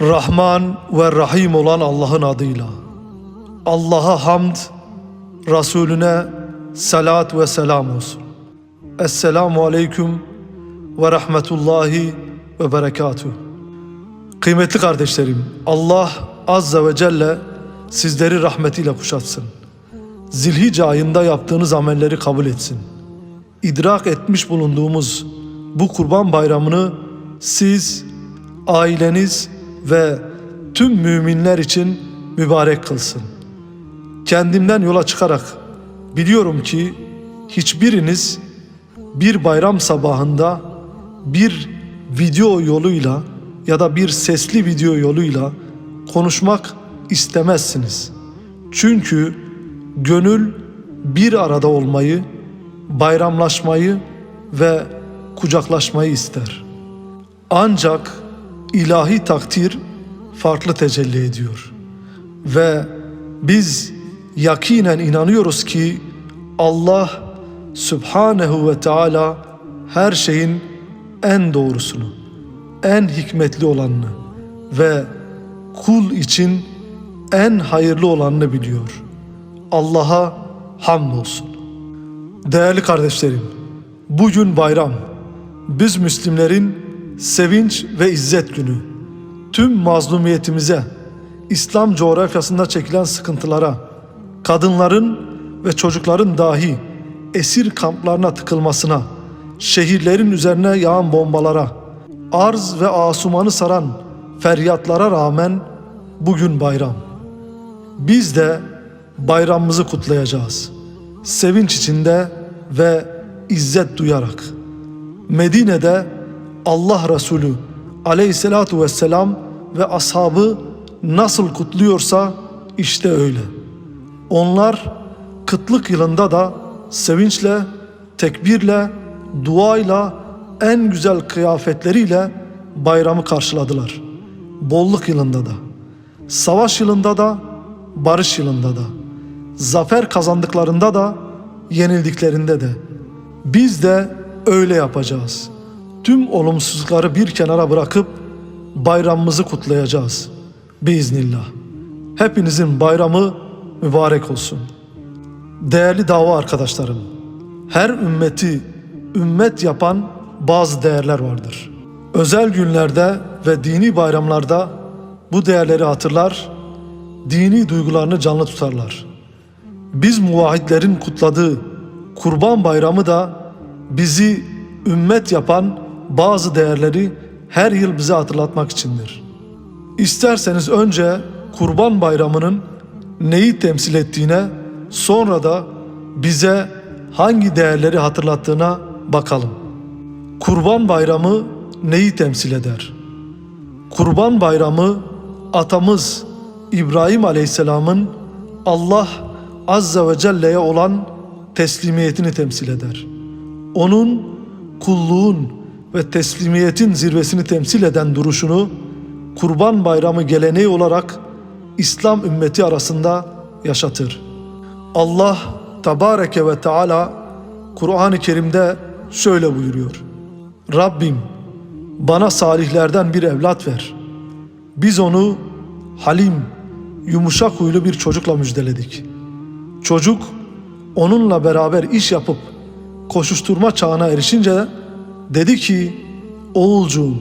Rahman ve Rahim olan Allah'ın adıyla. Allah'a hamd, Resulüne salat ve selam olsun. Esselamu Aleyküm ve Rahmetullahi ve Berekatuhu. Kıymetli kardeşlerim, Allah Azze ve Celle sizleri rahmetiyle kuşatsın. Zilhice ayında yaptığınız amelleri kabul etsin. İdrak etmiş bulunduğumuz bu kurban bayramını siz, aileniz ve tüm müminler için mübarek kılsın. Kendimden yola çıkarak biliyorum ki hiçbiriniz bir bayram sabahında bir video yoluyla ya da bir sesli video yoluyla konuşmak istemezsiniz. Çünkü gönül bir arada olmayı, bayramlaşmayı ve kucaklaşmayı ister. Ancak ilahi takdir farklı tecelli ediyor. Ve biz yakinen inanıyoruz ki Allah Subhanehu ve Teala her şeyin en doğrusunu, en hikmetli olanını ve kul için en hayırlı olanını biliyor. Allah'a hamdolsun. Değerli kardeşlerim, bugün bayram. Biz Müslimlerin sevinç ve izzet günü. Tüm mazlumiyetimize, İslam coğrafyasında çekilen sıkıntılara, kadınların ve çocukların dahi esir kamplarına tıkılmasına, şehirlerin üzerine yağan bombalara, arz ve asumanı saran feryatlara rağmen bugün bayram. Biz de bayramımızı kutlayacağız. Sevinç içinde ve izzet duyarak. Medine'de Allah Resulü aleyhissalatu vesselam ve ashabı nasıl kutluyorsa işte öyle. Onlar kıtlık yılında da sevinçle, tekbirle, duayla, en güzel kıyafetleriyle bayramı karşıladılar. Bolluk yılında da, savaş yılında da, barış yılında da, zafer kazandıklarında da, yenildiklerinde de. Biz de öyle yapacağız. Tüm olumsuzlukları bir kenara bırakıp bayramımızı kutlayacağız. Biiznillah. Hepinizin bayramı mübarek olsun. Değerli dava arkadaşlarım, her ümmeti ümmet yapan bazı değerler vardır. Özel günlerde ve dini bayramlarda bu değerleri hatırlar, dini duygularını canlı tutarlar. Biz muvahhidlerin kutladığı Kurban Bayramı da bizi ümmet yapan bazı değerleri her yıl bize hatırlatmak içindir. İsterseniz önce Kurban Bayramı'nın neyi temsil ettiğine, sonra da bize hangi değerleri hatırlattığına bakalım. Kurban Bayramı neyi temsil eder? Kurban Bayramı atamız İbrahim Aleyhisselam'ın Allah Azze ve Celle'ye olan teslimiyetini temsil eder. Onun kulluğun ve teslimiyetin zirvesini temsil eden duruşunu Kurban Bayramı geleneği olarak İslam ümmeti arasında yaşatır. Allah Tebareke ve Teala Kur'an-ı Kerim'de şöyle buyuruyor. Rabbim bana salihlerden bir evlat ver. Biz onu halim, yumuşak huylu bir çocukla müjdeledik. Çocuk onunla beraber iş yapıp koşuşturma çağına erişince dedi ki oğulcuğum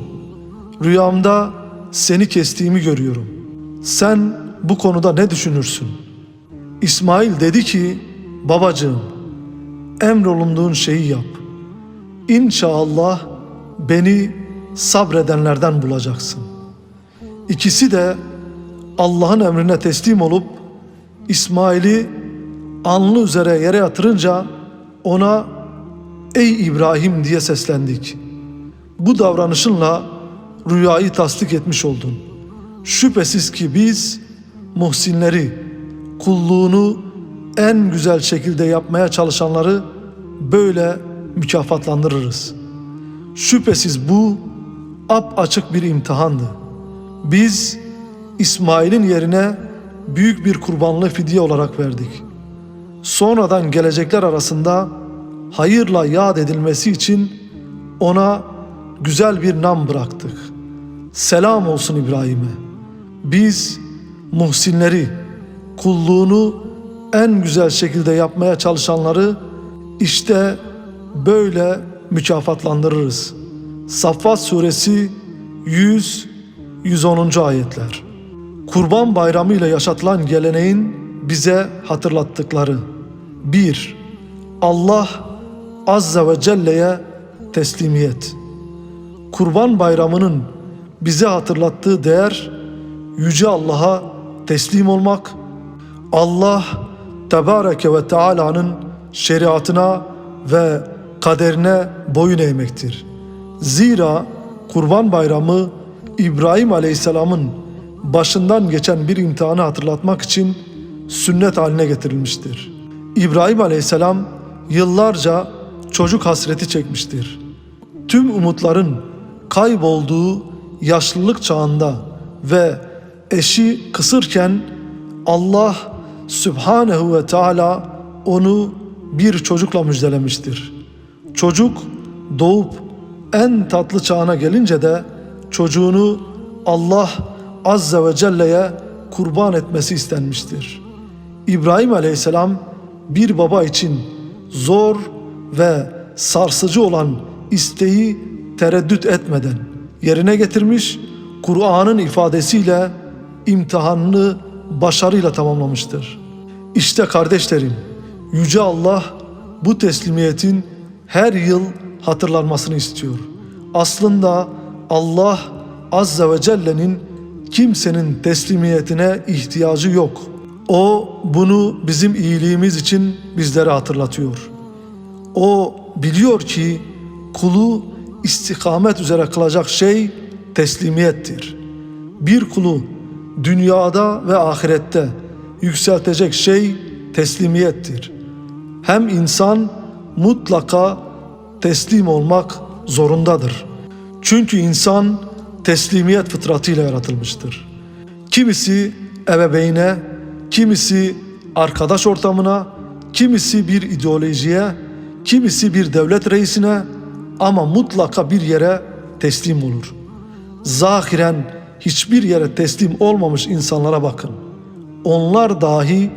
rüyamda seni kestiğimi görüyorum. Sen bu konuda ne düşünürsün? İsmail dedi ki babacığım emrolunduğun şeyi yap. İnşallah beni sabredenlerden bulacaksın. İkisi de Allah'ın emrine teslim olup İsmail'i alnı üzere yere yatırınca ona ''Ey İbrahim'' diye seslendik. Bu davranışınla rüyayı tasdik etmiş oldun. Şüphesiz ki biz muhsinleri, kulluğunu en güzel şekilde yapmaya çalışanları böyle mükafatlandırırız. Şüphesiz bu ap açık bir imtihandı. Biz İsmail'in yerine büyük bir kurbanlı fidye olarak verdik. Sonradan gelecekler arasında hayırla yad edilmesi için ona güzel bir nam bıraktık. Selam olsun İbrahim'e. Biz muhsinleri, kulluğunu en güzel şekilde yapmaya çalışanları işte böyle mükafatlandırırız. Saffat suresi 100 110. ayetler. Kurban Bayramı ile yaşatılan geleneğin bize hatırlattıkları 1. Allah Azze ve Celle'ye teslimiyet. Kurban Bayramı'nın bize hatırlattığı değer Yüce Allah'a teslim olmak, Allah Tebareke ve Teala'nın şeriatına ve kaderine boyun eğmektir. Zira Kurban Bayramı İbrahim Aleyhisselam'ın başından geçen bir imtihanı hatırlatmak için sünnet haline getirilmiştir. İbrahim Aleyhisselam yıllarca çocuk hasreti çekmiştir. Tüm umutların kaybolduğu yaşlılık çağında ve eşi kısırken Allah Sübhanehu ve Teala onu bir çocukla müjdelemiştir. Çocuk doğup en tatlı çağına gelince de çocuğunu Allah Azze ve Celle'ye kurban etmesi istenmiştir. İbrahim Aleyhisselam bir baba için zor ve sarsıcı olan isteği tereddüt etmeden yerine getirmiş, Kur'an'ın ifadesiyle imtihanını başarıyla tamamlamıştır. İşte kardeşlerim, Yüce Allah bu teslimiyetin her yıl hatırlanmasını istiyor. Aslında Allah Azze ve Celle'nin kimsenin teslimiyetine ihtiyacı yok. O bunu bizim iyiliğimiz için bizlere hatırlatıyor. O biliyor ki kulu istikamet üzere kılacak şey teslimiyettir. Bir kulu dünyada ve ahirette yükseltecek şey teslimiyettir. Hem insan mutlaka teslim olmak zorundadır. Çünkü insan teslimiyet fıtratıyla yaratılmıştır. Kimisi ebeveyne, kimisi arkadaş ortamına, kimisi bir ideolojiye, kimisi bir devlet reisine ama mutlaka bir yere teslim olur. Zahiren hiçbir yere teslim olmamış insanlara bakın. Onlar dahi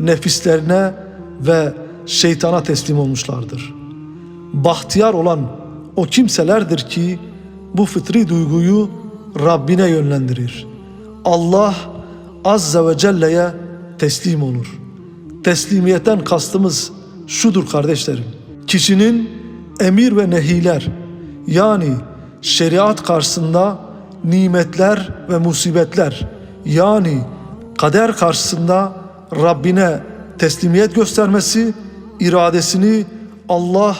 nefislerine ve şeytana teslim olmuşlardır. Bahtiyar olan o kimselerdir ki bu fıtri duyguyu Rabbine yönlendirir. Allah Azze ve Celle'ye teslim olur. Teslimiyetten kastımız şudur kardeşlerim. Kişinin emir ve nehiler yani şeriat karşısında nimetler ve musibetler yani kader karşısında Rabbine teslimiyet göstermesi, iradesini Allah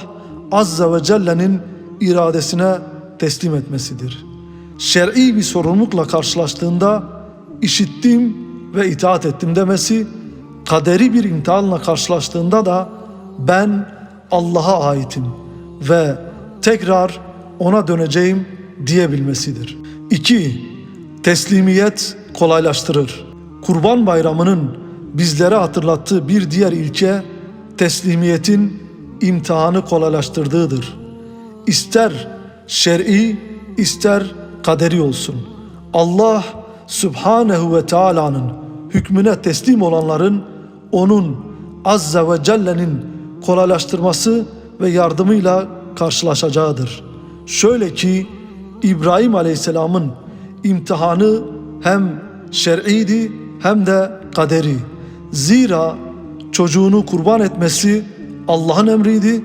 Azze ve Celle'nin iradesine teslim etmesidir. Şer'i bir sorumlulukla karşılaştığında işittim ve itaat ettim demesi, kaderi bir imtihanla karşılaştığında da ben Allah'a aitim ve tekrar ona döneceğim diyebilmesidir. 2. Teslimiyet kolaylaştırır. Kurban Bayramı'nın bizlere hatırlattığı bir diğer ilke teslimiyetin imtihanı kolaylaştırdığıdır. İster şer'i ister kaderi olsun. Allah Subhanehu ve Teala'nın hükmüne teslim olanların onun Azze ve Celle'nin kolaylaştırması ve yardımıyla karşılaşacağıdır. Şöyle ki İbrahim Aleyhisselam'ın imtihanı hem şer'iydi hem de kaderi. Zira çocuğunu kurban etmesi Allah'ın emriydi.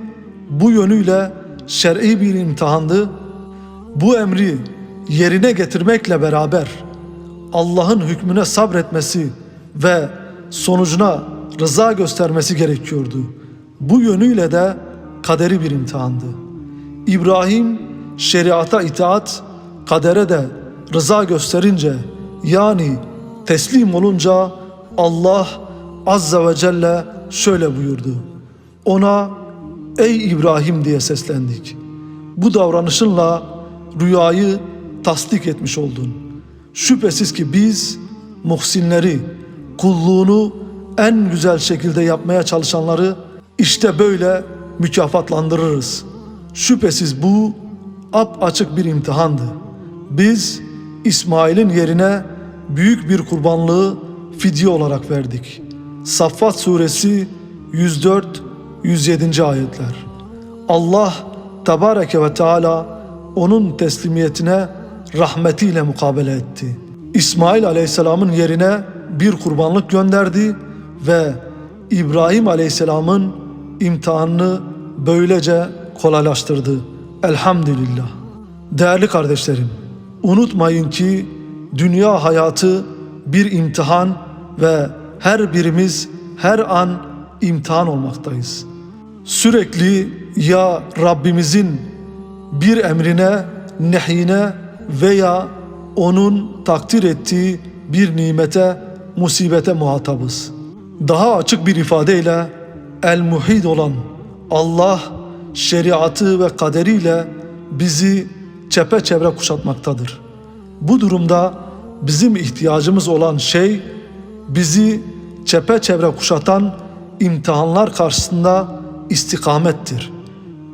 Bu yönüyle şer'i bir imtihandı. Bu emri yerine getirmekle beraber Allah'ın hükmüne sabretmesi ve sonucuna rıza göstermesi gerekiyordu. Bu yönüyle de kaderi bir imtihandı. İbrahim şeriata itaat, kadere de rıza gösterince yani teslim olunca Allah Azze ve Celle şöyle buyurdu. Ona ey İbrahim diye seslendik. Bu davranışınla rüyayı tasdik etmiş oldun. Şüphesiz ki biz muhsinleri, kulluğunu en güzel şekilde yapmaya çalışanları işte böyle mükafatlandırırız. Şüphesiz bu ap açık bir imtihandı. Biz İsmail'in yerine büyük bir kurbanlığı fidye olarak verdik. Saffat suresi 104-107. ayetler. Allah Tebareke ve Teala onun teslimiyetine rahmetiyle mukabele etti. İsmail Aleyhisselam'ın yerine bir kurbanlık gönderdi ve İbrahim Aleyhisselam'ın imtihanını böylece kolaylaştırdı. Elhamdülillah. Değerli kardeşlerim, unutmayın ki dünya hayatı bir imtihan ve her birimiz her an imtihan olmaktayız. Sürekli ya Rabbimizin bir emrine, nehyine veya onun takdir ettiği bir nimete, musibete muhatabız. Daha açık bir ifadeyle el-muhid olan Allah şeriatı ve kaderiyle bizi çepeçevre kuşatmaktadır. Bu durumda bizim ihtiyacımız olan şey bizi çepeçevre kuşatan imtihanlar karşısında istikamettir.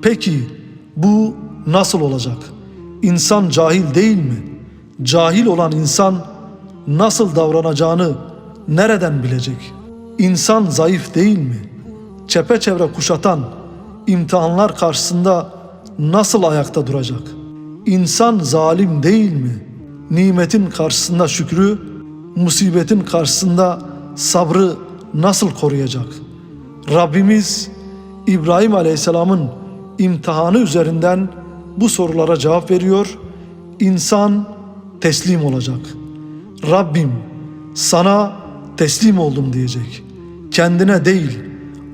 Peki bu nasıl olacak? İnsan cahil değil mi? Cahil olan insan nasıl davranacağını nereden bilecek? İnsan zayıf değil mi? Çepeçevre kuşatan imtihanlar karşısında nasıl ayakta duracak? İnsan zalim değil mi? Nimetin karşısında şükrü, musibetin karşısında sabrı nasıl koruyacak? Rabbimiz İbrahim Aleyhisselam'ın imtihanı üzerinden bu sorulara cevap veriyor. İnsan teslim olacak. Rabbim sana teslim oldum diyecek. Kendine değil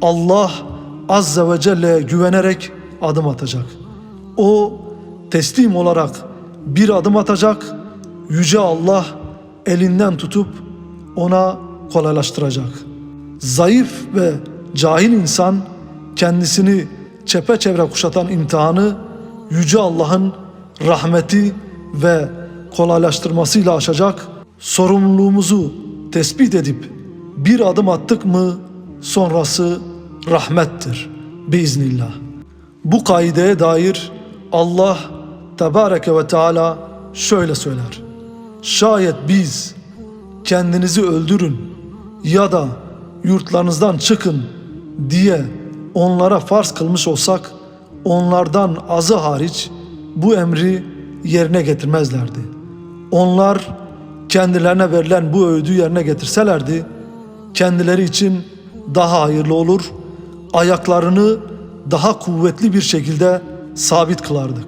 Allah Azze ve Celle'ye güvenerek adım atacak. O teslim olarak bir adım atacak. Yüce Allah elinden tutup ona kolaylaştıracak. Zayıf ve cahil insan kendisini çepeçevre kuşatan imtihanı Yüce Allah'ın rahmeti ve kolaylaştırmasıyla aşacak. Sorumluluğumuzu tespit edip bir adım attık mı sonrası rahmettir biiznillah. Bu kaideye dair Allah Tebareke ve Teala şöyle söyler. Şayet biz kendinizi öldürün ya da yurtlarınızdan çıkın diye onlara farz kılmış olsak onlardan azı hariç bu emri yerine getirmezlerdi. Onlar kendilerine verilen bu öğüdü yerine getirselerdi kendileri için daha hayırlı olur, ayaklarını daha kuvvetli bir şekilde sabit kılardık.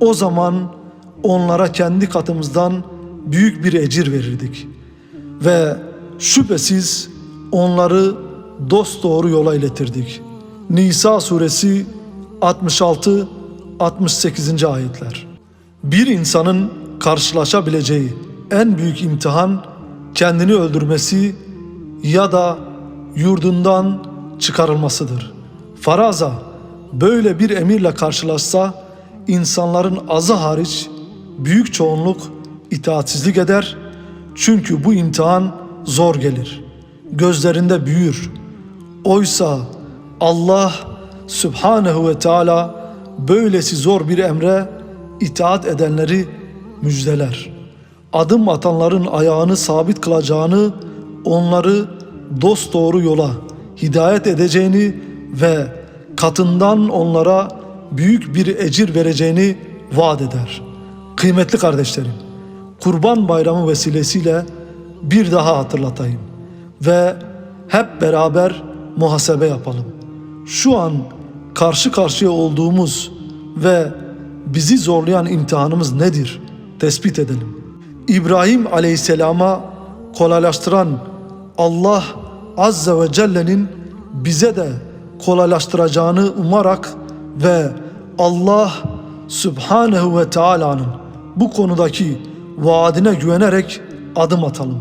O zaman onlara kendi katımızdan büyük bir ecir verirdik. Ve şüphesiz onları dost doğru yola iletirdik. Nisa suresi 66-68. ayetler. Bir insanın karşılaşabileceği en büyük imtihan kendini öldürmesi ya da yurdundan çıkarılmasıdır. Faraza böyle bir emirle karşılaşsa insanların azı hariç büyük çoğunluk itaatsizlik eder. Çünkü bu imtihan zor gelir. Gözlerinde büyür. Oysa Allah Subhanehu ve Teala böylesi zor bir emre itaat edenleri müjdeler. Adım atanların ayağını sabit kılacağını, onları dost doğru yola hidayet edeceğini ve katından onlara büyük bir ecir vereceğini vaat eder. Kıymetli kardeşlerim, Kurban Bayramı vesilesiyle bir daha hatırlatayım ve hep beraber muhasebe yapalım. Şu an karşı karşıya olduğumuz ve bizi zorlayan imtihanımız nedir? Tespit edelim. İbrahim Aleyhisselam'a kolaylaştıran Allah Azze ve Celle'nin bize de kolaylaştıracağını umarak ve Allah Subhanehu ve Teala'nın bu konudaki vaadine güvenerek adım atalım.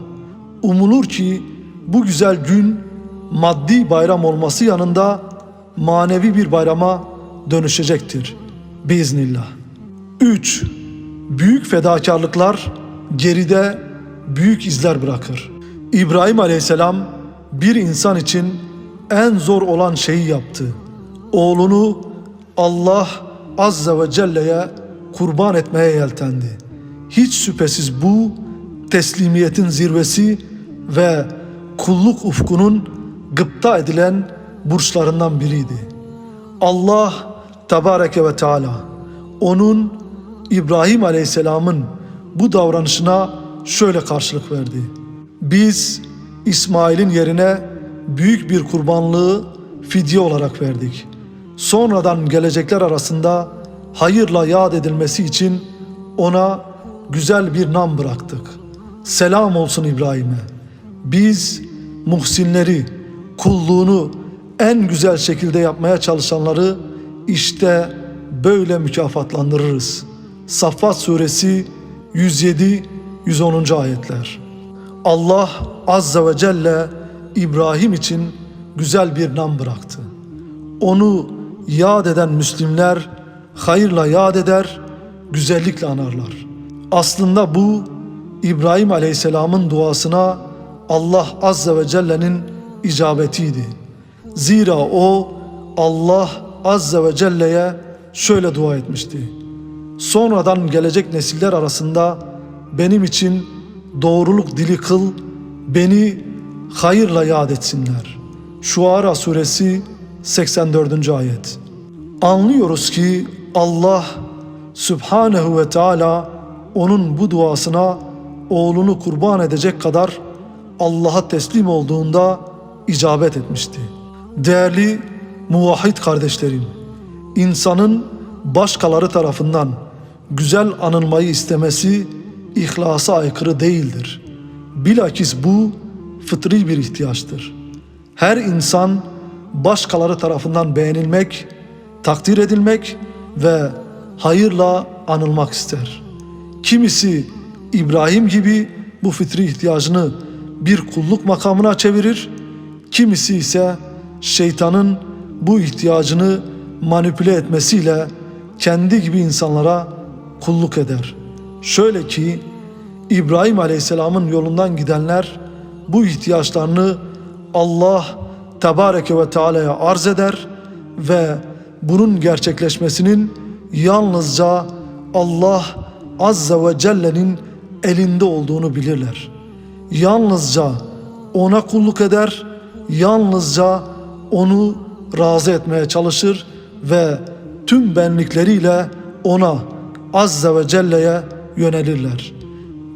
Umulur ki bu güzel gün maddi bayram olması yanında manevi bir bayrama dönüşecektir. Biiznillah. 3. Büyük fedakarlıklar geride büyük izler bırakır. İbrahim Aleyhisselam bir insan için en zor olan şeyi yaptı. Oğlunu Allah Azze ve Celle'ye kurban etmeye yeltendi. Hiç şüphesiz bu teslimiyetin zirvesi ve kulluk ufkunun gıpta edilen burçlarından biriydi. Allah Tebareke ve Teala onun İbrahim Aleyhisselam'ın bu davranışına şöyle karşılık verdi. Biz İsmail'in yerine büyük bir kurbanlığı fidye olarak verdik. Sonradan gelecekler arasında hayırla yad edilmesi için ona güzel bir nam bıraktık. Selam olsun İbrahim'e. Biz muhsinleri, kulluğunu en güzel şekilde yapmaya çalışanları işte böyle mükafatlandırırız. Saffat suresi 107-110. ayetler. Allah Azze ve Celle İbrahim için güzel bir nam bıraktı. Onu yad eden Müslimler hayırla yad eder, güzellikle anarlar. Aslında bu İbrahim Aleyhisselam'ın duasına Allah Azze ve Celle'nin icabetiydi. Zira o Allah Azze ve Celle'ye şöyle dua etmişti. Sonradan gelecek nesiller arasında benim için doğruluk dili kıl, beni hayırla yad etsinler. Şuara suresi 84. ayet. Anlıyoruz ki Allah Sübhanehu ve Teala onun bu duasına oğlunu kurban edecek kadar Allah'a teslim olduğunda icabet etmişti. Değerli muvahhid kardeşlerim, insanın başkaları tarafından güzel anılmayı istemesi ihlasa aykırı değildir. Bilakis bu fıtri bir ihtiyaçtır. Her insan başkaları tarafından beğenilmek, takdir edilmek ve hayırla anılmak ister. Kimisi İbrahim gibi bu fıtri ihtiyacını bir kulluk makamına çevirir, kimisi ise şeytanın bu ihtiyacını manipüle etmesiyle kendi gibi insanlara kulluk eder. Şöyle ki İbrahim Aleyhisselam'ın yolundan gidenler bu ihtiyaçlarını Allah Tebareke ve Teala'ya arz eder ve bunun gerçekleşmesinin yalnızca Allah Azze ve Celle'nin elinde olduğunu bilirler. Yalnızca ona kulluk eder, yalnızca onu razı etmeye çalışır ve tüm benlikleriyle ona Azze ve Celle'ye yönelirler.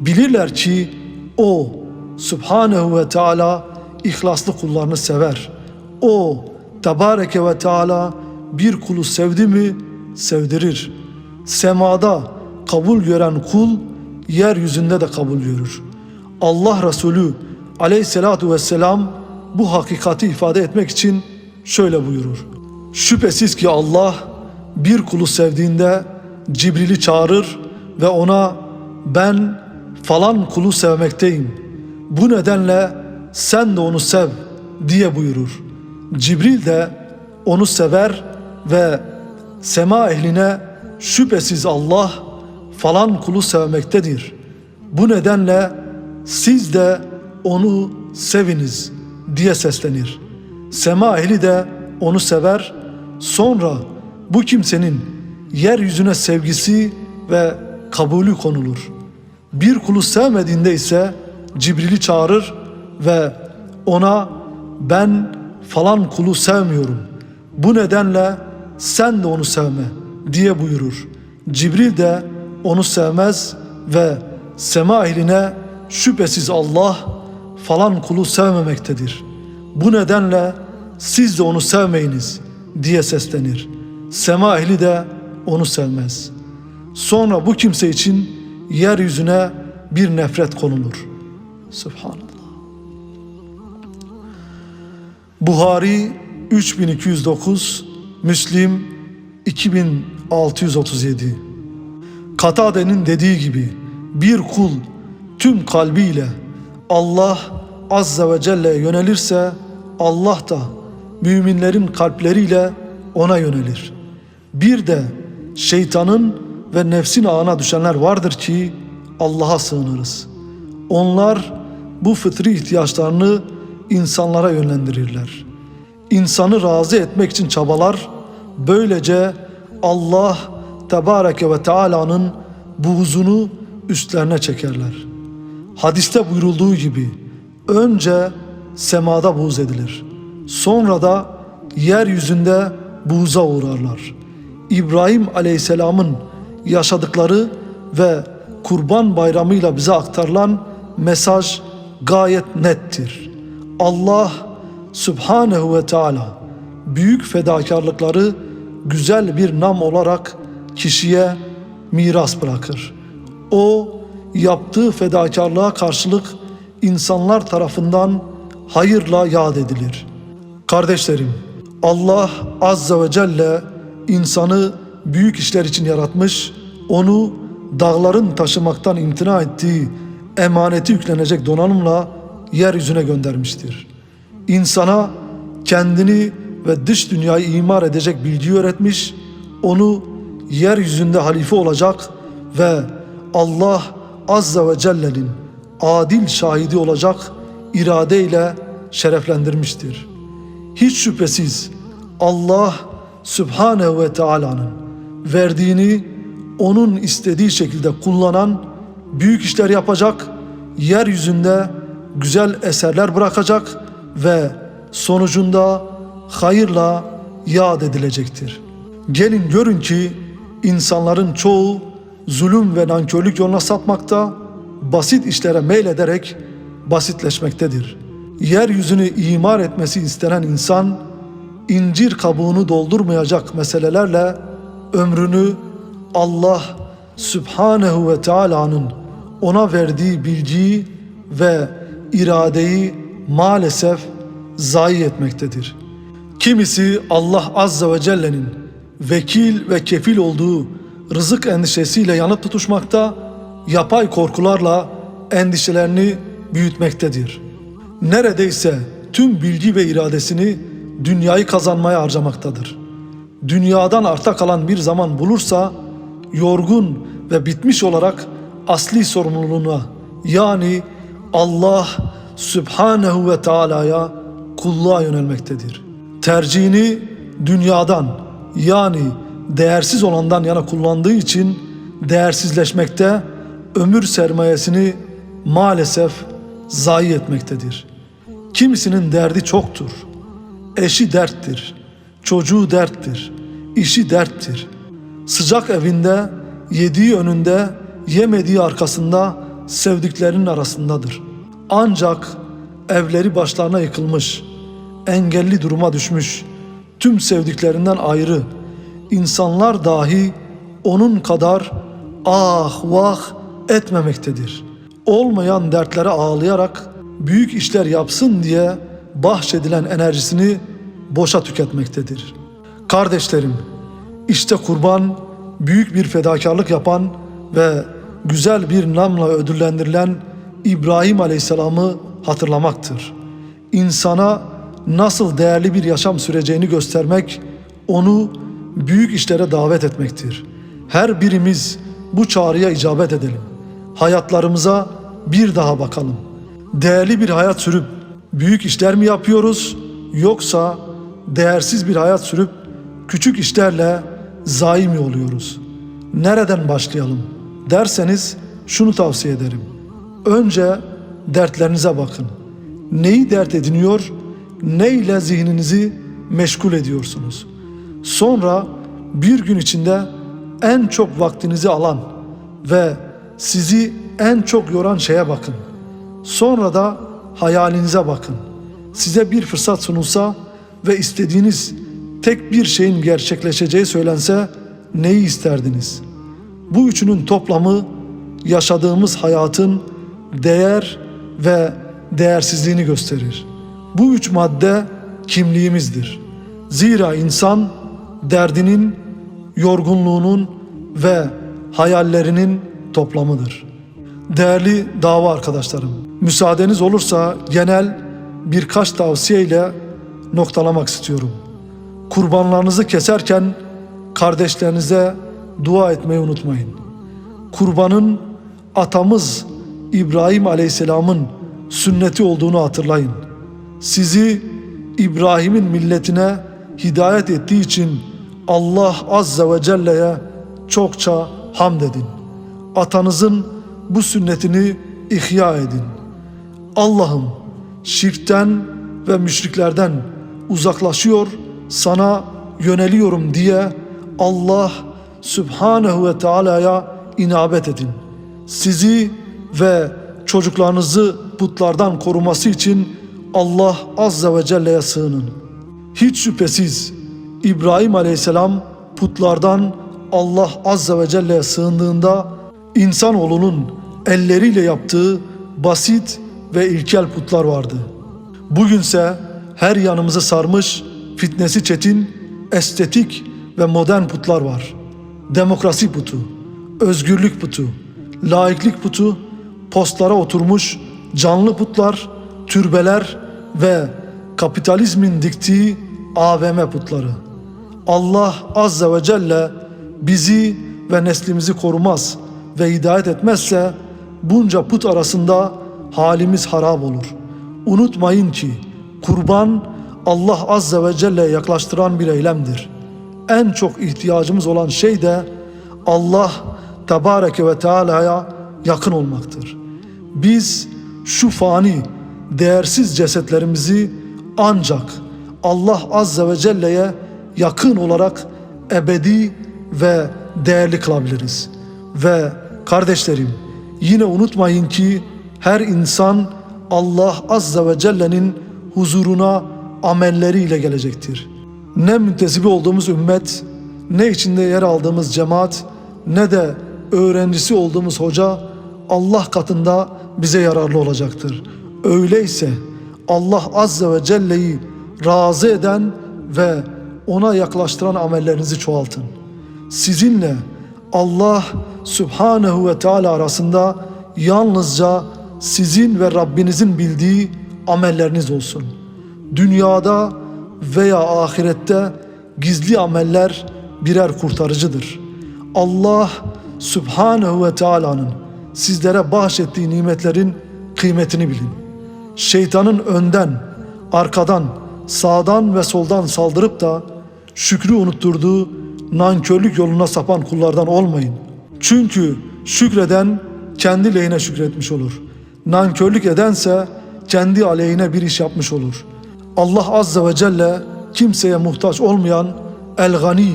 Bilirler ki o Subhanehu ve Teala ihlaslı kullarını sever. O Tebareke ve Teala bir kulu sevdi mi sevdirir. Semada kabul gören kul yeryüzünde de kabul görür. Allah Resulü aleyhissalatu vesselam bu hakikati ifade etmek için şöyle buyurur. Şüphesiz ki Allah bir kulu sevdiğinde Cibril'i çağırır ve ona ben falan kulu sevmekteyim. Bu nedenle sen de onu sev diye buyurur. Cibril de onu sever ve sema ehline şüphesiz Allah falan kulu sevmektedir. Bu nedenle siz de onu seviniz diye seslenir. Sema ehli de onu sever. Sonra bu kimsenin yeryüzüne sevgisi ve kabulü konulur. Bir kulu sevmediğinde ise Cibril'i çağırır ve ona ben falan kulu sevmiyorum. Bu nedenle sen de onu sevme diye buyurur. Cibril de onu sevmez ve sema ehline şüphesiz Allah falan kulu sevmemektedir. Bu nedenle siz de onu sevmeyiniz diye seslenir. Sema ehli de onu sevmez. Sonra bu kimse için yeryüzüne bir nefret konulur. Subhanallah. Buhari 3209, Müslim 2637. Katade'nin dediği gibi bir kul tüm kalbiyle Allah Azze ve Celle'ye yönelirse Allah da müminlerin kalpleriyle ona yönelir. Bir de şeytanın ve nefsin ağına düşenler vardır ki Allah'a sığınırız. Onlar bu fıtri ihtiyaçlarını insanlara yönlendirirler. İnsanı razı etmek için çabalar, böylece Allah Tebareke ve Teala'nın buğzunu üstlerine çekerler. Hadiste buyurulduğu gibi önce semada buğz edilir. Sonra da yeryüzünde buğza uğrarlar. İbrahim Aleyhisselam'ın yaşadıkları ve Kurban Bayramı'yla bize aktarılan mesaj gayet nettir. Allah Subhanehu ve Teala büyük fedakarlıkları güzel bir nam olarak kişiye miras bırakır. O yaptığı fedakarlığa karşılık insanlar tarafından hayırla yad edilir. Kardeşlerim, Allah Azze ve Celle insanı büyük işler için yaratmış, onu dağların taşımaktan imtina ettiği emaneti yüklenecek donanımla yeryüzüne göndermiştir. İnsana kendini ve dış dünyayı imar edecek bilgi öğretmiş, onu yeryüzünde halife olacak ve Allah Azze ve Celle'nin adil şahidi olacak iradeyle şereflendirmiştir. Hiç şüphesiz Allah Sübhanehu ve Teala'nın verdiğini onun istediği şekilde kullanan büyük işler yapacak, yeryüzünde güzel eserler bırakacak ve sonucunda hayırla yad edilecektir. Gelin görün ki insanların çoğu zulüm ve nankörlük yoluna sapmakta, basit işlere meylederek basitleşmektedir. Yeryüzünü imar etmesi istenen insan, incir kabuğunu doldurmayacak meselelerle ömrünü Allah Sübhanehu ve Teala'nın ona verdiği bilgiyi ve iradeyi maalesef zayi etmektedir. Kimisi Allah Azze ve Celle'nin vekil ve kefil olduğu rızık endişesiyle yanıp tutuşmakta, yapay korkularla endişelerini büyütmektedir. Neredeyse tüm bilgi ve iradesini dünyayı kazanmaya harcamaktadır. Dünyadan arta kalan bir zaman bulursa yorgun ve bitmiş olarak asli sorumluluğuna yani Allah Sübhanehu ve Teala'ya kulluğa yönelmektedir. Tercihini dünyadan yani değersiz olandan yana kullandığı için değersizleşmekte, ömür sermayesini maalesef zayi etmektedir. Kimisinin derdi çoktur. Eşi derttir, çocuğu derttir, işi derttir. Sıcak evinde, yediği önünde, yemediği arkasında, sevdiklerinin arasındadır. Ancak evleri başlarına yıkılmış, engelli duruma düşmüş, tüm sevdiklerinden ayrı, insanlar dahi onun kadar ah vah etmemektedir. Olmayan dertlere ağlayarak büyük işler yapsın diye bahşedilen enerjisini boşa tüketmektedir. Kardeşlerim, işte kurban büyük bir fedakarlık yapan ve güzel bir namla ödüllendirilen İbrahim Aleyhisselam'ı hatırlamaktır. İnsana nasıl değerli bir yaşam süreceğini göstermek, onu büyük işlere davet etmektir. Her birimiz bu çağrıya icabet edelim. Hayatlarımıza bir daha bakalım. Değerli bir hayat sürüp büyük işler mi yapıyoruz yoksa değersiz bir hayat sürüp küçük işlerle zayi mi oluyoruz? Nereden başlayalım derseniz şunu tavsiye ederim. Önce dertlerinize bakın. Neyi dert ediniyor, ne ile zihninizi meşgul ediyorsunuz? Sonra bir gün içinde en çok vaktinizi alan ve sizi en çok yoran şeye bakın. Sonra da hayalinize bakın. Size bir fırsat sunulsa ve istediğiniz tek bir şeyin gerçekleşeceği söylense neyi isterdiniz? Bu üçünün toplamı yaşadığımız hayatın değer ve değersizliğini gösterir. Bu üç madde kimliğimizdir. Zira insan derdinin, yorgunluğunun ve hayallerinin toplamıdır. Değerli dava arkadaşlarım, müsaadeniz olursa genel birkaç tavsiye ile noktalamak istiyorum. Kurbanlarınızı keserken kardeşlerinize dua etmeyi unutmayın. Kurbanın atamız İbrahim Aleyhisselam'ın sünneti olduğunu hatırlayın. Sizi İbrahim'in milletine hidayet ettiği için Allah Azze ve Celle'ye çokça hamd edin. Atanızın bu sünnetini ihya edin. Allah'ım şirkten ve müşriklerden uzaklaşıyor, sana yöneliyorum diye Allah Sübhanehu ve Teala'ya inabet edin. Sizi ve çocuklarınızı putlardan koruması için Allah Azze ve Celle'ye sığının. Hiç şüphesiz İbrahim Aleyhisselam putlardan Allah Azze ve Celle'ye sığındığında insanoğlunun elleriyle yaptığı basit ve ilkel putlar vardı. Bugünse her yanımızı sarmış fitnesi çetin, estetik ve modern putlar var. Demokrasi putu, özgürlük putu, laiklik putu, postlara oturmuş canlı putlar, türbeler ve kapitalizmin diktiği AVM putları. Allah Azze ve Celle bizi ve neslimizi korumaz ve hidayet etmezse bunca put arasında halimiz harap olur. Unutmayın ki kurban Allah Azze ve Celle'ye yaklaştıran bir eylemdir. En çok ihtiyacımız olan şey de Allah Tebareke ve Teala'ya yakın olmaktır. Biz şu fani, değersiz cesetlerimizi ancak Allah Azze ve Celle'ye yakın olarak ebedi ve değerli kılabiliriz. Ve kardeşlerim yine unutmayın ki her insan Allah Azze ve Celle'nin huzuruna amelleriyle gelecektir. Ne müntesibi olduğumuz ümmet, ne içinde yer aldığımız cemaat, ne de öğrencisi olduğumuz hoca Allah katında bize yararlı olacaktır. Öyleyse Allah Azze ve Celle'yi razı eden ve ona yaklaştıran amellerinizi çoğaltın. Sizinle Allah Subhanehu ve Teala arasında yalnızca sizin ve Rabbinizin bildiği amelleriniz olsun. Dünyada veya ahirette gizli ameller birer kurtarıcıdır. Allah Subhanehu ve Teala'nın sizlere bahşettiği nimetlerin kıymetini bilin. Şeytanın önden, arkadan, sağdan ve soldan saldırıp da şükrü unutturduğu nankörlük yoluna sapan kullardan olmayın. Çünkü şükreden kendi lehine şükretmiş olur. Nankörlük edense kendi aleyhine bir iş yapmış olur. Allah Azze ve Celle kimseye muhtaç olmayan el-gani,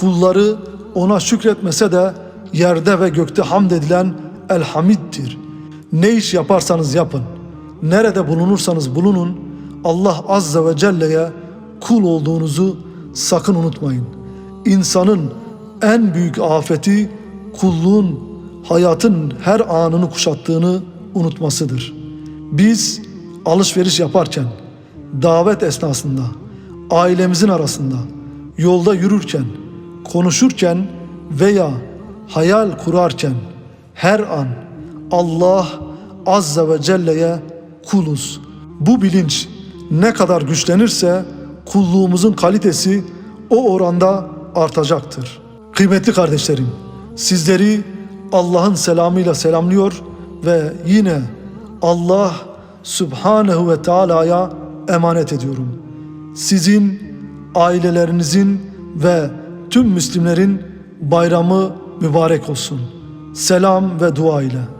kulları ona şükretmese de yerde ve gökte hamd edilen el-hamiddir. Ne iş yaparsanız yapın, nerede bulunursanız bulunun, Allah Azze ve Celle'ye kul olduğunuzu sakın unutmayın. İnsanın en büyük afeti kulluğun hayatın her anını kuşattığını unutmasıdır. Biz alışveriş yaparken, davet esnasında, ailemizin arasında, yolda yürürken, konuşurken veya hayal kurarken her an Allah Azze ve Celle'ye kuluz. Bu bilinç ne kadar güçlenirse kulluğumuzun kalitesi o oranda artacaktır. Kıymetli kardeşlerim, sizleri Allah'ın selamıyla selamlıyor ve yine Allah Subhanehu ve Teala'ya emanet ediyorum. Sizin, ailelerinizin ve tüm Müslimlerin bayramı mübarek olsun. Selam ve dua ile.